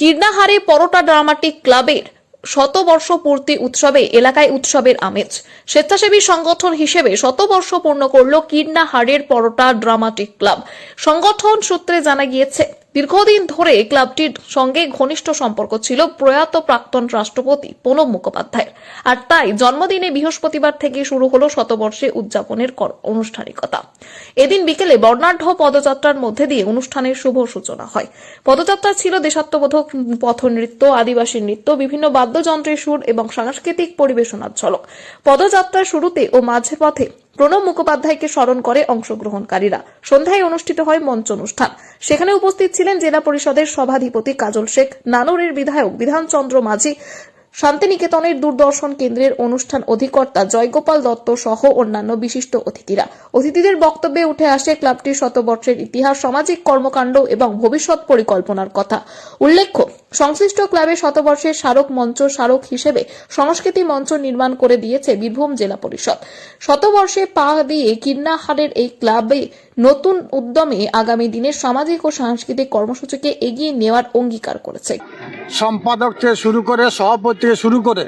কীর্ণাহারে পরোটা dramatic ক্লাবের শতবর্ষ পূর্তি উৎসবে, এলাকায় উৎসবের আমেজ। স্বেচ্ছাসেবী সংগঠন হিসেবে শতবর্ষ পূর্ণ করল কীর্ণাহারের পরোটা ড্রামাটিক ক্লাব। সংগঠন সূত্রে জানা গিয়েছে দীর্ঘদিন ধরে ক্লাবটির সঙ্গে ঘনিষ্ঠ সম্পর্ক ছিল প্রয়াত প্রাক্তন রাষ্ট্রপতি প্রণব মুখোপাধ্যায়ের। আর তাই জন্মদিনে বৃহস্পতিবার থেকে শুরু হলো শতবর্ষে উদযাপনের আনুষ্ঠানিকতা। এদিন বিকেলে বর্ণাঢ্য পদযাত্রার মধ্যে দিয়ে অনুষ্ঠানের শুভ সূচনা হয়। পদযাত্রা ছিল দেশাত্মবোধক পথ নৃত্য আদিবাসী নৃত্য, বিভিন্ন বাদ্যযন্ত্রের সুর এবং সাংস্কৃতিক পরিবেশনার ঝলক। পদযাত্রার শুরুতে ও মাঝে পথে প্রণব মুখোপাধ্যায়কে স্মরণ করে অংশগ্রহণকারীরা। সন্ধ্যায় অনুষ্ঠিত হয় মঞ্চ অনুষ্ঠান। সেখানে উপস্থিত ছিলেন জেলা পরিষদের সভাধিপতি কাজল শেখ, নানুরের বিধায়ক বিধানচন্দ্র মাঝি শান্তিনিকেতনের দূরদর্শন কেন্দ্রের অনুষ্ঠান অধিকর্তা জয়গোপাল দত্ত সহ অন্যান্য বিশিষ্ট অতিথিরা। অতিথিদের বক্তব্যে উঠে আসে ক্লাবটির শতবর্ষের ইতিহাস, সামাজিক কর্মকাণ্ড এবং ভবিষ্যৎ পরিকল্পনার কথা। উল্লেখ্য, সংশ্লিষ্ট ক্লাবের শতবর্ষের স্মারক মঞ্চ স্মারক হিসেবে সংস্কৃতি মঞ্চ নির্মাণ করে দিয়েছে বীরভূম জেলা পরিষদ। শতবর্ষে পা দিয়ে কিন্নাহারের এই ক্লাবে নতুন উদ্যমে আগামী দিনের সামাজিক ও সাংস্কৃতিক কর্মসূচিকে এগিয়ে নেওয়ার অঙ্গীকার করেছে। সম্পাদক থেকে শুরু করে সভাপতি থেকে শুরু করে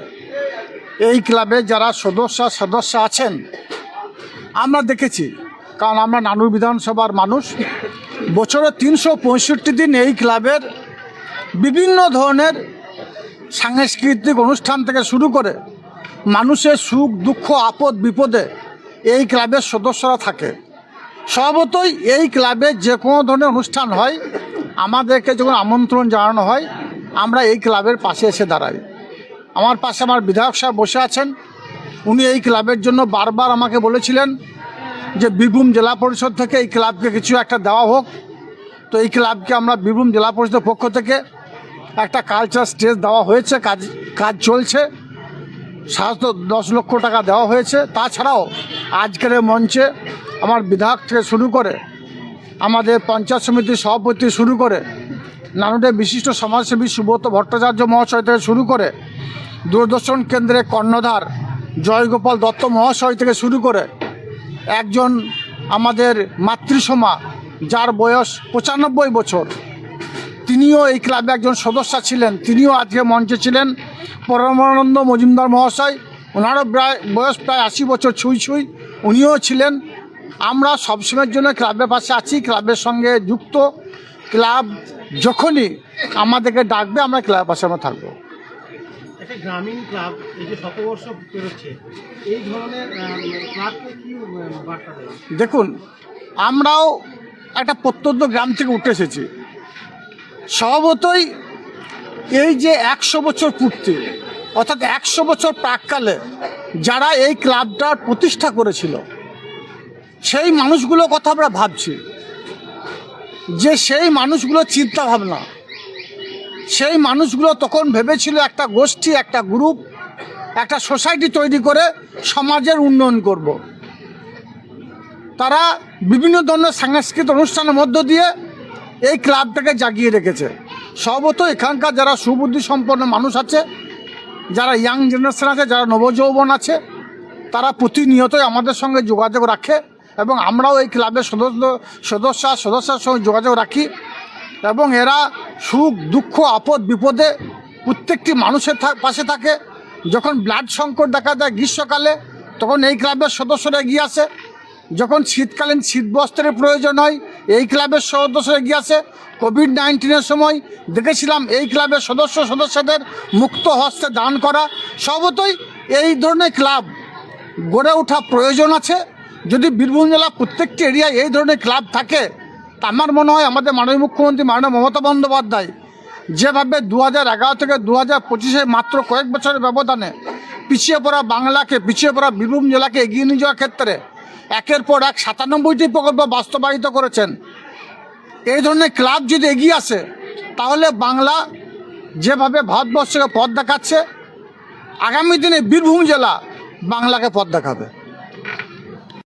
এই ক্লাবে যারা সদস্য সদস্য আছেন, আমরা দেখেছি, কারণ আমরা নানুর বিধানসভার মানুষ, বছরে তিনশো পঁয়ষট্টি দিন এই ক্লাবের বিভিন্ন ধরনের সাংস্কৃতিক অনুষ্ঠান থেকে শুরু করে মানুষের সুখ, দুঃখ, আপদ, বিপদে এই ক্লাবের সদস্যরা থাকে। স্বভাবতই এই ক্লাবে যে কোনো ধরনের অনুষ্ঠান হয়, আমাদেরকে যখন আমন্ত্রণ জানানো হয়, আমরা এই ক্লাবের পাশে এসে দাঁড়াই। আমার পাশে আমার বিধায়ক সাহেব বসে আছেন। উনি এই ক্লাবের জন্য বারবার আমাকে বলেছিলেন যে বীরভূম জেলা পরিষদ থেকে এই ক্লাবকে কিছু একটা দেওয়া হোক। তো এই ক্লাবকে আমরা বীরভূম জেলা পরিষদের পক্ষ থেকে একটা কালচার স্টেজ দেওয়া হয়েছে, কাজ কাজ চলছে। সাত দশ লক্ষ টাকা দেওয়া হয়েছে। তাছাড়াও আজকের মঞ্চে আমার বিধায়ক থেকে শুরু করে আমাদের পঞ্চায়েত সমিতির সভাপতি শুরু করে, নানুদের বিশিষ্ট সমাজসেবী সুব্রত ভট্টাচার্য মহাশয় থেকে শুরু করে দূরদর্শন কেন্দ্রে কর্ণধার জয়গোপাল দত্ত মহাশয় থেকে শুরু করে একজন আমাদের মাতৃসমা যার বয়স পঁচানব্বই বছর। তিনিও এই ক্লাবে একজন সদস্য ছিলেন। তিনিও আজকে মঞ্চে ছিলেন। পরমানন্দ মজুমদার মহাশয়, ওনারও প্রায়, বয়স প্রায় আশি বছর ছুঁই ছুঁই, উনিও ছিলেন। আমরা সবসময়ের জন্য ক্লাবের পাশে আছি, ক্লাবের সঙ্গে যুক্ত। ক্লাব যখনই আমাদেরকে ডাকবে, আমরা ক্লাবের পাশে আমরা থাকব। একটা গ্রামীণ ক্লাব, এই যে শতবর্ষ পেরোচ্ছে, এই ধরনের ক্লাবকে কি বার্তা দেয় দেখুন, আমরাও একটা প্রত্যন্ত গ্রাম থেকে উঠে এসেছি। স্বভাবতই এই যে একশো বছর পূর্তি, অর্থাৎ একশো বছর প্রাককালে যারা এই ক্লাবটার প্রতিষ্ঠা করেছিল, সেই মানুষগুলোর কথা আমরা ভাবছি। যে সেই মানুষগুলোর চিন্তা ভাবনা সেই মানুষগুলো তখন ভেবেছিল একটা গোষ্ঠী, একটা গ্রুপ, একটা সোসাইটি তৈরি করে সমাজের উন্নয়ন করব। তারা বিভিন্ন ধরনের সাংস্কৃতিক অনুষ্ঠানের মধ্য দিয়ে এই ক্লাবটাকে জাগিয়ে রেখেছে সর্বত এখানকার যারা সুবুদ্ধি সম্পন্ন মানুষ আছে, যারা ইয়াং জেনারেশন আছে, যারা নবযৌবন আছে, তারা প্রতিনিয়তই আমাদের সঙ্গে যোগাযোগ রাখে এবং আমরাও এই ক্লাবের সদস্য সদস্য সদস্যের সঙ্গে যোগাযোগ রাখি এবং এরা সুখ, দুঃখ, আপদ, বিপদে প্রত্যেকটি মানুষের পাশে থাকে। যখন ব্লাড সংকট দেখা দেয় গ্রীষ্মকালে, তখন এই ক্লাবের সদস্যরা এগিয়ে আসে। যখন শীতকালীন শীতবস্ত্রের প্রয়োজন হয়, এই ক্লাবের সদস্যরা এগিয়ে আসে। কোভিড নাইন্টিনের সময় দেখেছিলাম এই ক্লাবের সদস্য সদস্যদের মুক্ত হস্তে দান করা। সবতই এই ধরনের ক্লাব গড়ে ওঠা প্রয়োজন আছে। যদি বীরভূম জেলা প্রত্যেকটি এরিয়ায় এই ধরনের ক্লাব থাকে আমার মনে হয় আমাদের মাননীয় মুখ্যমন্ত্রী মাননীয় মমতা বন্দ্যোপাধ্যায় যেভাবে দু হাজার এগারো থেকে দু হাজার পঁচিশে মাত্র কয়েক বছরের ব্যবধানে পিছিয়ে পড়া বাংলাকে, পিছিয়ে পড়া বীরভূম জেলাকে এগিয়ে নিয়ে যাওয়ার ক্ষেত্রে একের পর এক সাতানব্বইটি প্রকল্প বাস্তবায়িত করেছেন। এই ধরনের ক্লাব যদি এগিয়ে আসে, তাহলে বাংলা যেভাবে ভারতবর্ষকে পথ দেখাচ্ছে, আগামী দিনে বীরভূম জেলা বাংলাকে পথ দেখাবে।